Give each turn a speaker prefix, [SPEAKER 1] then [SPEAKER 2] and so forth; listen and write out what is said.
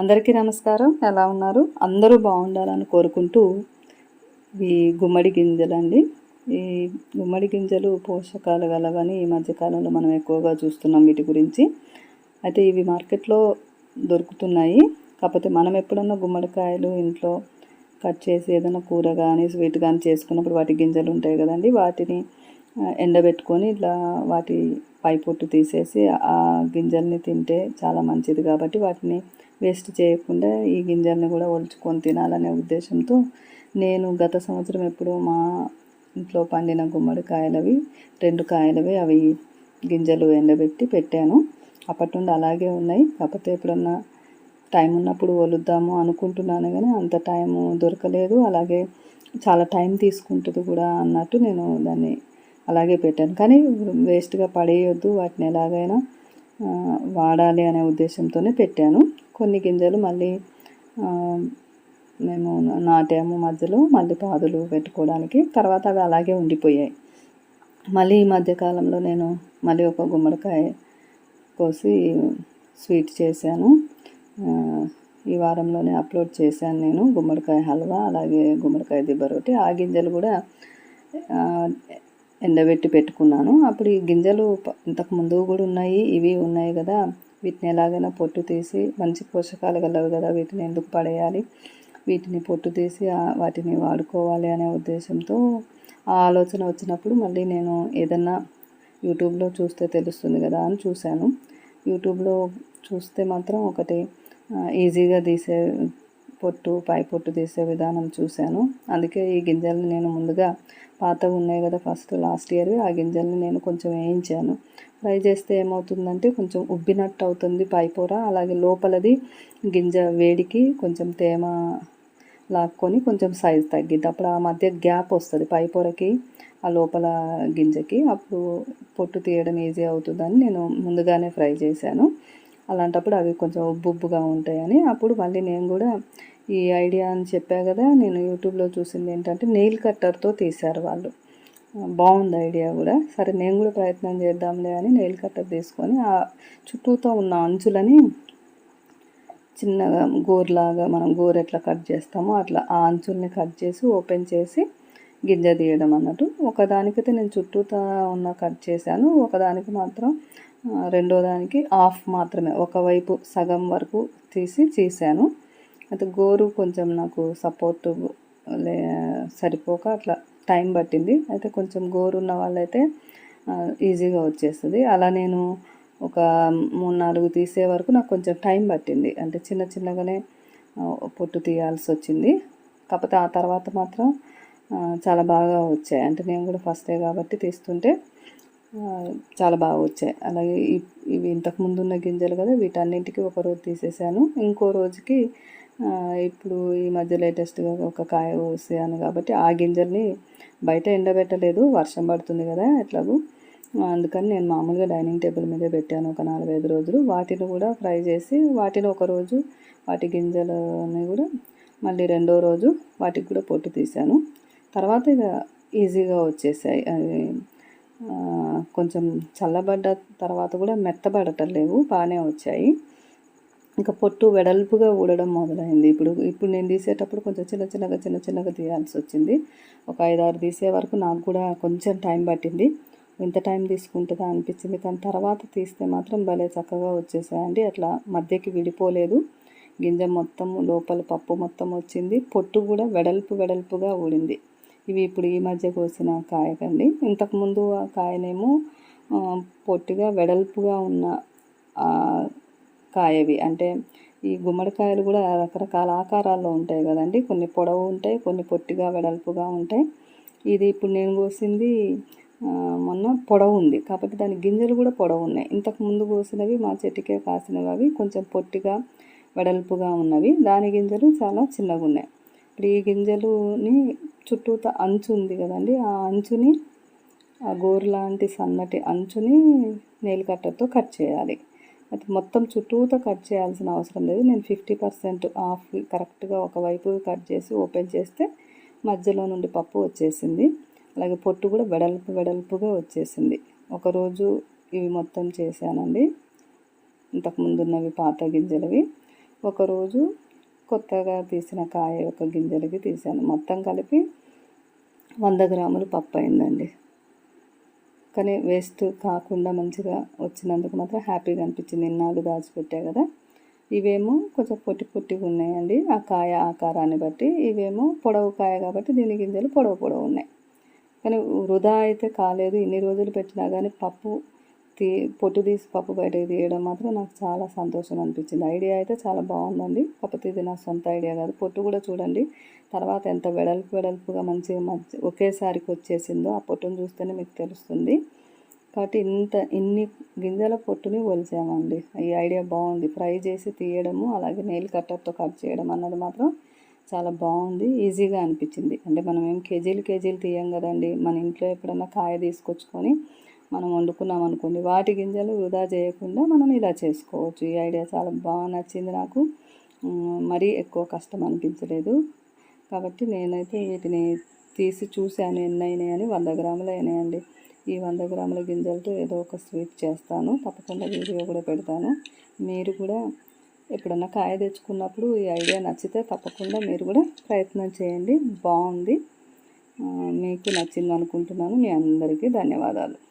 [SPEAKER 1] అందరికీ నమస్కారం. ఎలా ఉన్నారు? అందరూ బాగుండాలని కోరుకుంటూ ఈ గుమ్మడి గింజలండి. ఈ గుమ్మడి గింజలు పోషకాలు గలవని ఈ మధ్యకాలంలో మనం ఎక్కువగా చూస్తున్నాం వీటి గురించి. అయితే ఇవి మార్కెట్లో దొరుకుతున్నాయి. కాకపోతే మనం ఎప్పుడన్నా గుమ్మడికాయలు ఇంట్లో కట్ చేసి ఏదైనా కూర కానీ స్వీట్ కానీ చేసుకున్నప్పుడు వాటి గింజలు ఉంటాయి కదండి. వాటిని ఎండబెట్టుకొని ఇట్లా వాటి పై పొట్టు తీసేసి ఆ గింజల్ని తింటే చాలా మంచిది. కాబట్టి వాటిని వేస్ట్ చేయకుండా ఈ గింజల్ని కూడా ఒలుచుకొని తినాలనే ఉద్దేశంతో నేను గత సంవత్సరం ఎప్పుడు మా ఇంట్లో పండిన గుమ్మడికాయలవి రెండు కాయలవి అవి గింజలు ఎండబెట్టి పెట్టాను. అప్పటి నుండి అలాగే ఉన్నాయి. కాకపోతే ఎప్పుడన్నా టైం ఉన్నప్పుడు వలుద్దాము అనుకుంటున్నాను కానీ అంత టైం దొరకలేదు. అలాగే చాలా టైం తీసుకుంటుంది కూడా అన్నట్టు నేను దాన్ని అలాగే పెట్టాను. కానీ వేస్ట్గా పడేయొద్దు. వాటిని ఎలాగైనా వాడాలి అనే ఉద్దేశంతోనే పెట్టాను. కొన్ని గింజలు మళ్ళీ మేము నాటాము మధ్యలో మళ్ళీ పాదులు పెట్టుకోవడానికి. తర్వాత అవి అలాగే ఉండిపోయాయి. మళ్ళీ ఈ మధ్యకాలంలో నేను మళ్ళీ ఒక గుమ్మడికాయ కోసి స్వీట్ చేశాను. ఈ వారంలోనే అప్లోడ్ చేశాను నేను గుమ్మడికాయ హల్వా అలాగే గుమ్మడికాయ దిబ్బ రొట్టి. ఆ గింజలు కూడా ఎండబెట్టి పెట్టుకున్నాను. అప్పుడు ఈ గింజలు ఇంతకు ముందు కూడా ఉన్నాయి ఇవి ఉన్నాయి కదా. వీటిని ఎలాగైనా పొట్టు తీసి మంచి పోషకాలు కలవు కదా వీటిని ఎందుకు పడేయాలి? వీటిని పొట్టు తీసి వాటిని వాడుకోవాలి అనే ఉద్దేశంతో ఆ ఆలోచన వచ్చినప్పుడు మళ్ళీ నేను ఏదన్నా యూట్యూబ్లో చూస్తే తెలుస్తుంది కదా అని చూశాను. యూట్యూబ్లో చూస్తే మాత్రం ఒకటి ఈజీగా తీసే పొట్టు పై పొట్టు తీసే విధానం చూశాను. అందుకే ఈ గింజల్ని నేను ముందుగా పాత ఉన్నాయి కదా ఫస్ట్ లాస్ట్ ఇయర్ ఆ గింజల్ని నేను కొంచెం వేయించాను. ఫ్రై చేస్తే ఏమవుతుందంటే కొంచెం ఉబ్బినట్టు అవుతుంది పైపూర అలాగే లోపలది గింజ వేడికి కొంచెం తేమ లాక్కొని కొంచెం సైజ్ తగ్గిద్ది. అప్పుడు ఆ మధ్య గ్యాప్ వస్తుంది పైపూరకి ఆ లోపల గింజకి. అప్పుడు పొట్టు తీయడం ఈజీ అవుతుందని నేను ముందుగానే ఫ్రై చేశాను. అలాంటప్పుడు అవి కొంచెం ఉబ్బుబ్బుగా ఉంటాయని అప్పుడు మళ్ళీ నేను కూడా ఈ ఐడియా అని చెప్పా కదా నేను యూట్యూబ్లో చూసింది ఏంటంటే నెయిల్ కట్టర్తో తీశారు వాళ్ళు. బాగుంది ఐడియా కూడా. సరే నేను కూడా ప్రయత్నం చేద్దాంలే అని నెయిల్ కట్టర్ తీసుకొని ఆ చుట్టూతో ఉన్న అంచులని చిన్నగా గోరులాగా మనం గోరు ఎట్లా కట్ చేస్తామో అట్లా ఆ అంచుల్ని కట్ చేసి ఓపెన్ చేసి గింజ తీయడం అన్నట్టు. ఒకదానికైతే నేను చుట్టూతా ఉన్న కట్ చేశాను. ఒకదానికి మాత్రం రెండో దానికి ఆఫ్ మాత్రమే. ఒకవైపు సగం వరకు తీసి చేశాను. అయితే గోరు కొంచెం నాకు సపోర్ట్ లే సరిపోక అట్లా టైం పట్టింది. అయితే కొంచెం గోరు ఉన్న వాళ్ళైతే ఈజీగా వచ్చేస్తుంది. అలా నేను ఒక మూడు నాలుగు తీసే వరకు నాకు కొంచెం టైం పట్టింది. అంటే చిన్న చిన్నగానే పొట్టు తీయాల్సి వచ్చింది. కాకపోతే ఆ తర్వాత మాత్రం చాలా బాగా వచ్చాయి. అంటే నేను కూడా ఫస్టే కాబట్టి తీస్తుంటే చాలా బాగా వచ్చాయి. అలాగే ఇ- ఇవి ఇంతకుముందు ఉన్న గింజలు కదా వీటన్నింటికి ఒక రోజు తీసేసాను. ఇంకో రోజుకి ఇప్పుడు ఈ మధ్య లేటెస్ట్గా ఒక కాయ కోసాను కాబట్టి ఆ గింజల్ని బయట ఎండబెట్టలేదు వర్షం పడుతుంది కదా ఎట్లాగూ. అందుకని నేను మామూలుగా డైనింగ్ టేబుల్ మీదే పెట్టాను ఒక నాలుగైదు రోజులు. వాటిని కూడా ఫ్రై చేసి వాటిని ఒక రోజు వాటి గింజలని కూడా మళ్ళీ రెండో రోజు వాటికి కూడా పొట్టు తీశాను తర్వాత ఇక ఈజీగా వచ్చేసాయి. అవి కొంచెం చల్లబడ్డ తర్వాత కూడా మెత్తబడటం లేవు బాగానే వచ్చాయి. ఇంకా పొట్టు వెడల్పుగా ఊడడం మొదలైంది. ఇప్పుడు ఇప్పుడు నేను తీసేటప్పుడు కొంచెం చిన్న చిన్నగా చిన్న చిన్నగా తీయాల్సి వచ్చింది. ఒక ఐదారు తీసే వరకు నాకు కూడా కొంచెం టైం పట్టింది. ఎంత టైం తీసుకుంటుందా అనిపించింది. కానీ తర్వాత తీస్తే మాత్రం భలే చక్కగా వచ్చేసాయండి. అట్లా మధ్యకి విడిపోలేదు. గింజ మొత్తం లోపల పప్పు మొత్తం వచ్చింది. పొట్టు కూడా వెడల్పు వెడల్పుగా ఊడింది. ఇవి ఇప్పుడు ఈ మధ్య కోసిన కాయకండి. ఇంతకుముందు ఆ కాయనేమో పొట్టిగా వెడల్పుగా ఉన్న కాయవి. అంటే ఈ గుమ్మడికాయలు కూడా రకరకాల ఆకారాల్లో ఉంటాయి కదండి. కొన్ని పొడవు ఉంటాయి కొన్ని పొట్టిగా వెడల్పుగా ఉంటాయి. ఇది ఇప్పుడు నేను కోసింది మొన్న పొడవు ఉంది. కాబట్టి దాని గింజలు కూడా పొడవు ఉన్నాయి. ఇంతకు ముందు కోసినవి మా చెట్టుకే కాసినవి అవి కొంచెం పొట్టిగా వెడల్పుగా ఉన్నవి. దాని గింజలు చాలా చిన్నగా ఉన్నాయి ఇప్పుడు ఈ గింజలుని చుట్టూత అంచు ఉంది కదండి. ఆ అంచుని ఆ గోరు లాంటి సన్నటి అంచుని నెయిల్ కట్టర్తో కట్ చేయాలి. అది మొత్తం చుట్టూతో కట్ చేయాల్సిన అవసరం లేదు. నేను ఫిఫ్టీ పర్సెంట్ ఆఫ్ కరెక్ట్గా ఒకవైపు కట్ చేసి ఓపెన్ చేస్తే మధ్యలో నుండి పప్పు వచ్చేసింది. అలాగే పొట్టు కూడా వెడల్పు వెడల్పుగా వచ్చేసింది. ఒకరోజు ఇవి మొత్తం చేశానండి. ఇంతకుముందు ఉన్నవి పాత గింజలవి. ఒకరోజు కొత్తగా తీసిన కాయ యొక్క గింజలకి తీసాను. మొత్తం కలిపి వంద గ్రాములు పప్పు అయిందండి. కానీ వేస్ట్ కాకుండా మంచిగా వచ్చినందుకు మాత్రం హ్యాపీగా అనిపించింది. ఇన్నాళ్ళు దాచిపెట్టా కదా. ఇవేమో కొంచెం పొట్టి పొట్టిగా ఉన్నాయండి. ఆ కాయ ఆకారాన్ని బట్టి ఇవేమో పొడవు కాయ కాబట్టి దీని గింజలు పొడవు పొడవు ఉన్నాయి. కానీ వృధా అయితే కాలేదు. ఇన్ని రోజులు పెట్టినా కానీ పప్పు తీ పొట్టు తీసి పప్పు బయటకు తీయడం మాత్రం నాకు చాలా సంతోషం అనిపించింది. ఐడియా అయితే చాలా బాగుందండి. కాకపోతే ఇది నా సొంత ఐడియా కాదు. పొట్టు కూడా చూడండి. తర్వాత ఎంత వెడల్పు వెడల్పుగా మంచిగా మధ్య ఒకేసారికి వచ్చేసిందో ఆ పొట్టును చూస్తేనే మీకు తెలుస్తుంది. కాబట్టి ఇంత ఇన్ని గింజల పొట్టుని ఒలిచామండి. ఈ ఐడియా బాగుంది. ఫ్రై చేసి తీయడము అలాగే నెయిల్ కట్టర్తో కట్ చేయడం అన్నది మాత్రం చాలా బాగుంది. ఈజీగా అనిపించింది. అంటే మనం ఏం కేజీలు కేజీలు తీయం కదండి. మన ఇంట్లో ఎప్పుడన్నా కాయ తీసుకొచ్చుకొని మనం వండుకున్నాం అనుకోండి వాటి గింజలు వృధా చేయకుండా మనం ఇలా చేసుకోవచ్చు. ఈ ఐడియా చాలా బాగా నచ్చింది నాకు. మరీ ఎక్కువ కష్టం అనిపించలేదు. కాబట్టి నేనైతే వీటిని తీసి చూశాను ఎన్ని అని వంద గ్రాములు అయినాయండి. ఈ వంద గ్రాముల గింజలతో ఏదో ఒక స్వీట్ చేస్తాను. తప్పకుండా వీడియో కూడా పెడతాను. మీరు కూడా ఎప్పుడన్నా కాయ తెచ్చుకున్నప్పుడు ఈ ఐడియా నచ్చితే తప్పకుండా మీరు కూడా ప్రయత్నం చేయండి. బాగుంది. మీకు నచ్చింది అనుకుంటున్నాను. మీ అందరికీ ధన్యవాదాలు.